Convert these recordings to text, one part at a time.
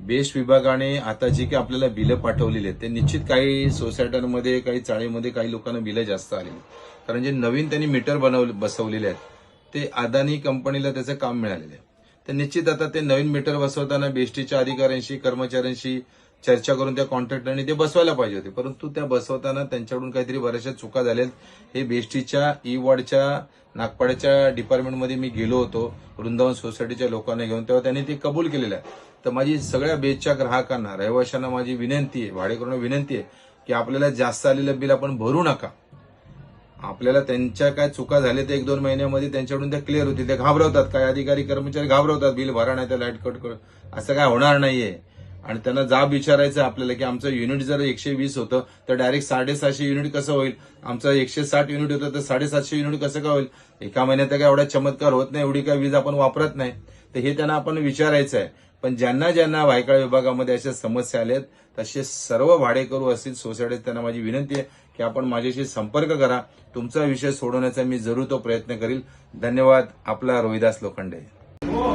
Best विभागाने आता जी काही आपल्याला बिलं पाठवलेली आहेत ते निश्चित काही सोसायट्यांमध्ये काही चाळीमध्ये काही लोकांना बिलं जास्त आलेली आहेत. कारण जे नवीन त्यांनी मीटर बनवले बसवलेले आहेत ते अदानी कंपनीला त्याचं काम मिळालेलं आहे तर निश्चित आता ते नवीन मीटर बसवताना बेस्टीच्या अधिकाऱ्यांशी कर्मचाऱ्यांशी चर्चा करून त्या कॉन्ट्रॅक्टरने ते बसवायला पाहिजे होते. परंतु त्या बसवताना त्यांच्याकडून काहीतरी बऱ्याचशा चुका झाल्यात हे बेस्टीच्या ई e वॉर्डच्या नागपाड्याच्या डिपार्टमेंटमध्ये मी गेलो होतो वृंदावन सोसायटीच्या लोकांना घेऊन. तेव्हा त्यांनी ते कबूल केलेलं आहे. तर माझी सगळ्या बेसच्या ग्राहकांना रहिवाशांना माझी विनंती आहे भाडेकरून विनंती आहे की आपल्याला जास्त आलेलं बिल आपण भरू नका. आपल्याला त्यांच्या काय चुका झाल्या तर एक दोन महिन्यामध्ये त्यांच्याकडून त्या क्लिअर होतील. ते घाबरवतात. काय अधिकारी कर्मचारी घाबरवतात. बिल भरा नाही तर लाइट कट कर. असं काय होणार नाहीये. आणि त्यांना जाब विचारायचं आपल्याला की आमचं युनिट जर एकशे वीस होतं तर डायरेक्ट साडेसहाशे युनिट कसं होईल? आमचं एकशे साठ युनिट होतं तर साडेसातशे युनिट कसं काय होईल? एका महिन्यात काय एवढा चमत्कार होत नाही एवढी काय वीज आपण वापरत नाही. तर हे त्यांना आपण विचारायचं आहे. पण ज्यांना ज्यांना वायकाळ विभागामध्ये अशा समस्या आल्यात तसे सर्व भाडेकरू असतील सोसायटीत त्यांना माझी विनंती आहे की आपण माझ्याशी संपर्क करा. तुमचा विषय सोडवण्याचा मी जरूर तो प्रयत्न करील. धन्यवाद. आपला रोहिदास लोखंडे. हो,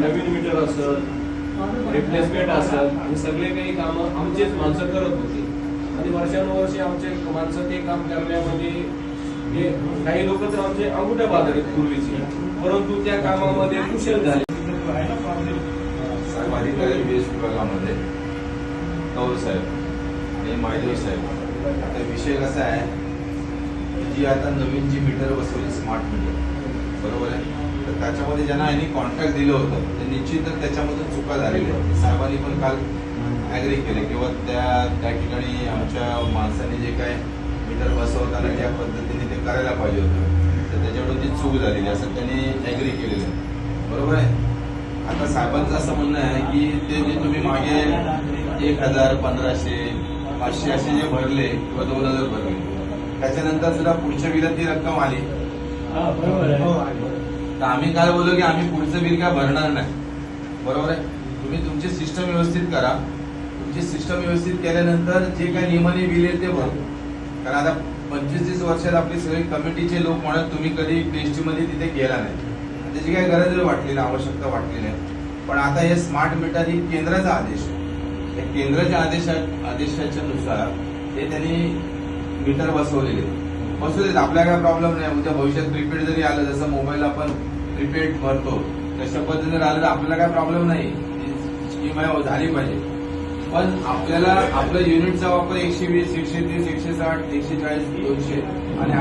नवीन मीटर असत रिप्लेसमेंट असत हे सगळे काही कामं आमचेच माणसं करत होती. आणि वर्षानुवर्षे आमचे माणसं ते काम करण्यामध्ये हे काही लोक तर आमचे अंगुठ्या बाद आहेत पूर्वीचे. परंतु त्या कामामध्ये कुशल झाले. साहेब विभागामध्ये कौर साहेब आणि महादेव साहेब. आता विषय कसा आहे? जी आता नवीन जी मीटर बसवली स्मार्ट मीटर बरोबर आहे? तर त्याच्यामध्ये ज्यांना यांनी कॉन्ट्रॅक्ट दिलं होतं ते निश्चितच त्याच्यामधून चुका झालेल्या आहेत. साहेबांनी पण काल ऍग्री केले किंवा त्या त्या ठिकाणी आमच्या माणसाने जे काय मीटर बसवताना ज्या पद्धतीने ते करायला पाहिजे होतं. तर त्याच्याकडून ती चूक झालेली असं त्यांनी ऍग्री केलेलं आहे. बरोबर आहे? आता साहेबांचं असं म्हणणं आहे की ते जे तुम्ही मागे एक हजार पंधराशे पाचशे असे जे भरले किंवा दोन हजार भरले त्याच्यानंतर सुद्धा पुढच्या बिलात ती रक्कम आली. तर आम्ही काय बोललो की आम्ही पुढचं बिल काय भरणार नाही. बरोबर आहे? तुम्ही तुमची सिस्टम व्यवस्थित करा. तुमची सिस्टम व्यवस्थित केल्यानंतर जे काही नियमाने बिल येईल ते भरू. कारण आता पंचवीस तीस वर्षात आपली सगळी कमिटीचे लोक म्हणत तुम्ही कधी पेस्टी मध्ये तिथे गेला नाही. त्याची काही गरज वाटली नाही आवश्यकता वाटली नाही. पण आता हे स्मार्ट मीटर ही केंद्राचा आदेश आहे. या केंद्राच्या आदेशा आदेशाच्या नुसार हे त्यांनी मीटर बसवलेले. असू देत आपल्या काय प्रॉब्लेम नाही. उद्या भविष्यात प्रीपेड जरी आलं जसं मोबाईल आपण प्रीपेड भरतो तशा पद्धतीने आलं तर आपल्याला काय प्रॉब्लेम नाही. स्कीम झाली पाहिजे. पण आपल्याला आपलं युनिटचा वापर एकशे वीस एकशे तीस एकशे साठ एकशे चाळीस दोनशे आणि